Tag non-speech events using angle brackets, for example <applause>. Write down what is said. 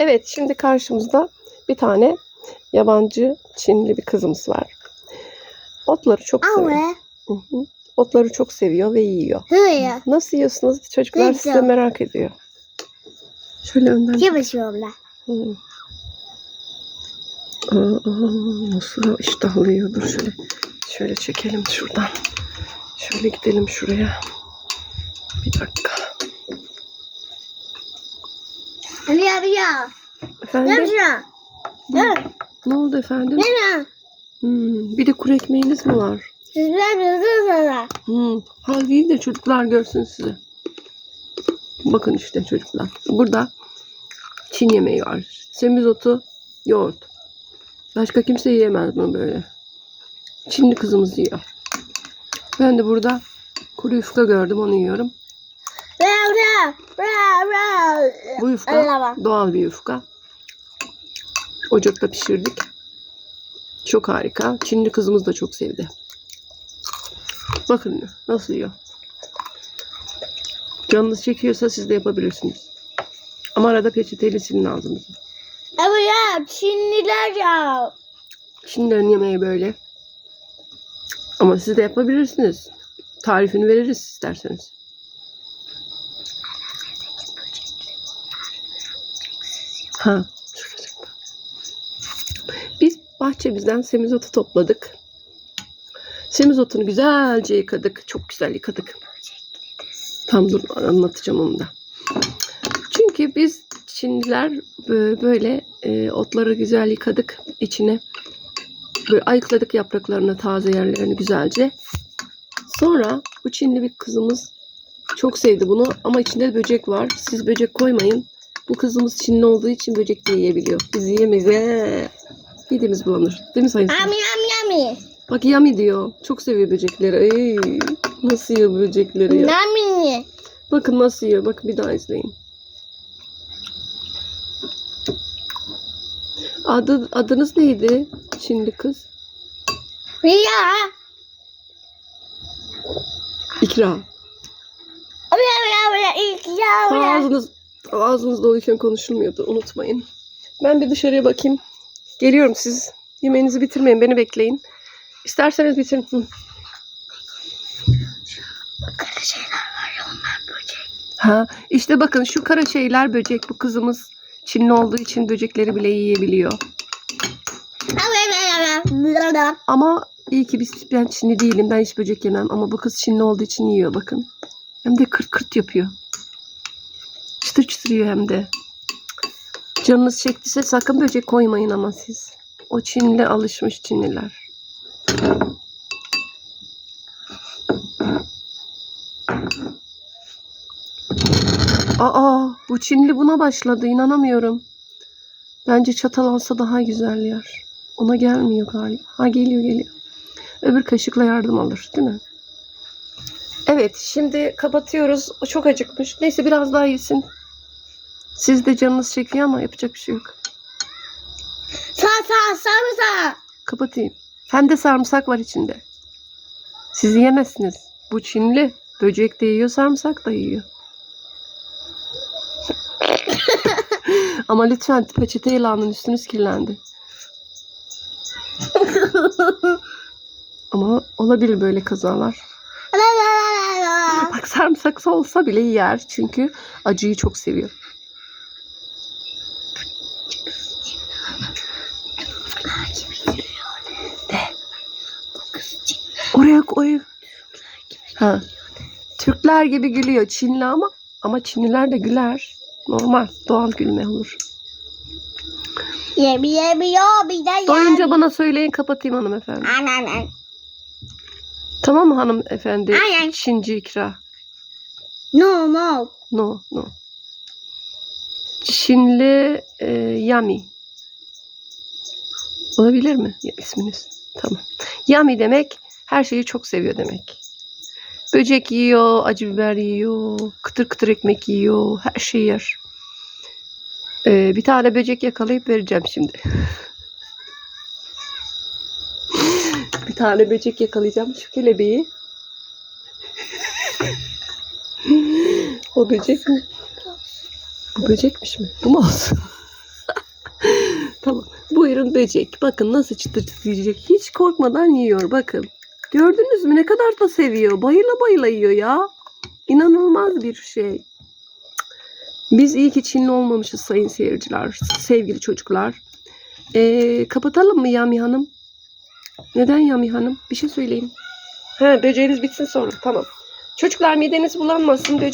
Evet şimdi karşımızda bir tane yabancı Çinli bir kızımız var. Otları çok seviyor. Otları çok seviyor ve yiyor. Nasıl yiyorsunuz? Çocuklar size merak ediyor. Şöyle önden. Aa, aa, nasıl iştahlı yiyordur. Şöyle, şöyle çekelim şuradan. Şöyle gidelim şuraya. Bir dakika. Hadi ya bir ya. Efendim? Yapışıyor. Dur. Ne oldu efendim? Ne? Hmm, bir de kuru ekmeğiniz mi var? Sizler bizi sana. Hmm, hal değil de çocuklar görsün sizi. Bakın işte çocuklar. Burada Çin yemeği var. Semizotu, yoğurt. Başka kimse yiyemez bunu böyle. Çinli kızımız yiyor. Ben de burada kuru yufka gördüm onu yiyorum. Bu yufka doğal bir yufka. Ocakta pişirdik. Çok harika. Çinli kızımız da çok sevdi. Bakın nasıl yiyor. Canınız çekiyorsa siz de yapabilirsiniz. Ama arada peçeteyle silin ağzınızı. Ama ya Çinliler ya. Çinlilerin yemeği böyle. Ama siz de yapabilirsiniz. Tarifini veririz isterseniz. Ha. Biz bahçemizden semizotu topladık. Semizotunu güzelce yıkadık. Çok güzel yıkadık. Tam dur anlatacağım onu da. Çünkü biz Çinliler e, böyle e, otları güzel yıkadık içine. Böyle ayıkladık yapraklarını, taze yerlerini güzelce. Sonra bu Çinli bir kızımız çok sevdi bunu ama içinde böcek var. Siz böcek koymayın. Bu kızımız Çinli olduğu için böcek de yiyebiliyor. Biz yiyemeyiz. Ee, midemiz bulanır. Değil mi Sayın? Yami yami yami. Bak yami diyor. Çok seviyor böcekleri. Ay, nasıl yiyor böcekleri ya. Yami. Bakın nasıl yiyor. Bakın bir daha izleyin. Adı, adınız neydi Çinli kız? Riya. İkra. Ağzınız, ağzınız doluyken konuşulmuyordu. Unutmayın. Ben bir dışarıya bakayım. Geliyorum siz. Yemeğinizi bitirmeyin. Beni bekleyin. İsterseniz bitirin. Hı. Kara şeyler var ya onlar böcek. Ha, işte bakın şu kara şeyler böcek. Bu kızımız Çinli olduğu için böcekleri bile yiyebiliyor. Ama iyi ki biz ben Çinli değilim. Ben hiç böcek yemem. Ama bu kız Çinli olduğu için yiyor bakın. Hem de kırt kırt yapıyor. Yiyor hem de. Canınız çektiyse sakın böcek koymayın ama siz. O Çinli alışmış Çinliler. Aa, bu Çinli buna başladı. inanamıyorum. Bence çatal alsa daha güzel yer. Ona gelmiyor galiba. Ha geliyor geliyor. Öbür kaşıkla yardım alır değil mi? Evet şimdi kapatıyoruz. O çok acıkmış. Neyse biraz daha yesin. Siz de canınız çekiyor ama yapacak bir şey yok. Sağ sağ sağ. Kapatayım. Hem de sarımsak var içinde. Siz yemezsiniz. Bu Çinli. Böcek de yiyor, sarımsak da yiyor. <laughs> ama lütfen peçeteyle alın üstünüz kirlendi. Ama olabilir böyle kazalar. La la la la la. Bak sarımsak olsa bile yer çünkü acıyı çok seviyor. Oraya koy. Ha. Türkler gibi gülüyor Çinli ama ama Çinliler de güler. Normal doğal gülme olur. Yemi yemi yo bir de Doyunca yemi. bana söyleyin kapatayım hanımefendi. Anan. Tamam mı hanımefendi? Aynen. Çinci ikra. No no. No, no. Çinli e, Yami. Olabilir mi isminiz? Tamam. Yami demek her şeyi çok seviyor demek. Böcek yiyor, acı biber yiyor, kıtır kıtır ekmek yiyor, her şeyi yer. E, bir tane böcek yakalayıp vereceğim şimdi. <laughs> bir tane böcek yakalayacağım şu kelebeği. o böcek mi? Bu böcekmiş mi? Bu mu olsun? <laughs> Tamam. Buyurun böcek. Bakın nasıl çıtır çıtır yiyecek. Hiç korkmadan yiyor. Bakın. Gördünüz mü ne kadar da seviyor. Bayıla bayıla yiyor ya. İnanılmaz bir şey. Biz iyi ki Çinli olmamışız sayın seyirciler. Sevgili çocuklar. Ee, kapatalım mı Yami Hanım? Neden Yami Hanım? Bir şey söyleyeyim. He, böceğiniz bitsin sonra. Tamam. Çocuklar mideniz bulanmasın. Böcek